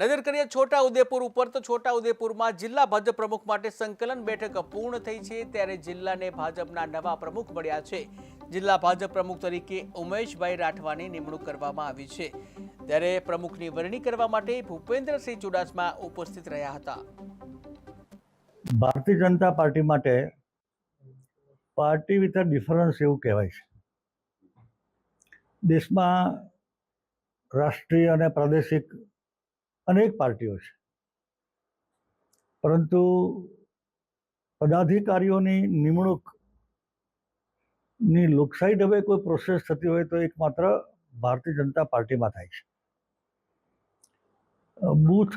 નજર કરીએ છોટા ઉદેપુર ઉપર, તો છોટા ઉદેપુરમાં જિલ્લા ભાજપ પ્રમુખ માટે સંકલન બેઠક પૂર્ણ થઈ છે. ત્યારે જિલ્લાને ભાજપના નવા પ્રમુખ મળ્યા છે. જિલ્લા ભાજપ પ્રમુખ તરીકે ઉમેશભાઈ રાઠવાની નિમણૂક કરવામાં આવી છે. ત્યારે પ્રમુખની વરણી કરવા માટે ભૂપેન્દ્રસિંહ ચુડાસમા ઉપસ્થિત રહ્યા હતા. ભારતીય જનતા પાર્ટી માટે પાર્ટી વિથ ડિફરન્સ એવું કહેવાય છે. દેશમાં રાષ્ટ્રીય અને પ્રાદેશિક અનેક પાર્ટીઓ છે. પરંતુ પદાધિકારીઓની નિમણૂકની લોકશાહી ઢબે કોઈ પ્રોસેસ થતી હોય તો એકમાત્ર ભારતીય જનતા પાર્ટીમાં થાય છે. બૂથ,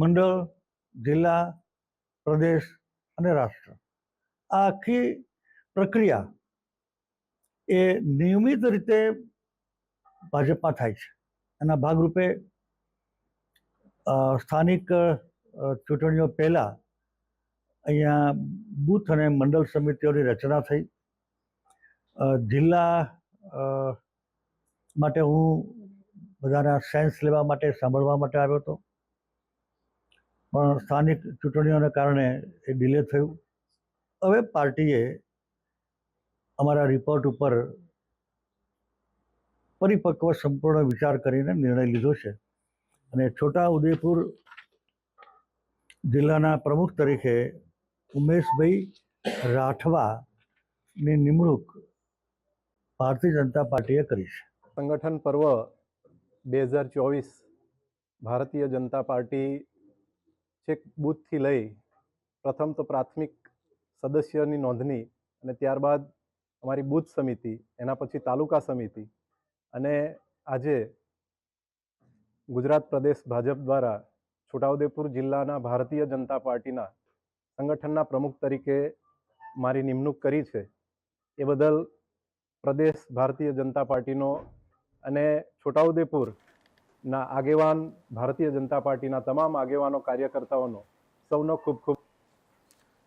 મંડળ, જિલ્લા, પ્રદેશ અને રાષ્ટ્ર. આ આખી પ્રક્રિયા એ નિયમિત રીતે ભાજપમાં થાય છે. એના ભાગરૂપે સ્થાનિક ચૂંટણીઓ પહેલાં અહીંયા બૂથ અને મંડળ સમિતિઓની રચના થઈ. જિલ્લા માટે હું બધાના સેન્સ લેવા માટે સાંભળવા માટે આવ્યો હતો. પણ સ્થાનિક ચૂંટણીઓને કારણે એ ડિલે થયું. હવે પાર્ટીએ અમારા રિપોર્ટ ઉપર પરિપક્વ સંપૂર્ણ વિચાર કરીને નિર્ણય લીધો છે. અને છોટા ઉદેપુર જિલ્લાના પ્રમુખ તરીકે ઉમેશભાઈ રાઠવાની નિમણૂક ભારતીય જનતા પાર્ટીએ કરી છે. સંગઠન પર્વ બે હજાર ચોવીસ ભારતીય જનતા પાર્ટી છેક બૂથથી લઈ પ્રથમ તો પ્રાથમિક સદસ્યની નોંધણી અને ત્યારબાદ અમારી બૂથ સમિતિ, એના પછી તાલુકા સમિતિ અને આજે ગુજરાત પ્રદેશ ભાજપ દ્વારા છોટાઉદેપુર જિલ્લાના ભારતીય જનતા પાર્ટીના સંગઠનના પ્રમુખ તરીકે મારી નિમણૂક કરી છે. એ બદલ પ્રદેશ ભારતીય જનતા પાર્ટીનો અને છોટાઉદેપુરના આગેવાન ભારતીય જનતા પાર્ટીના તમામ આગેવાનો, કાર્યકર્તાઓનો સૌનો ખૂબ ખૂબ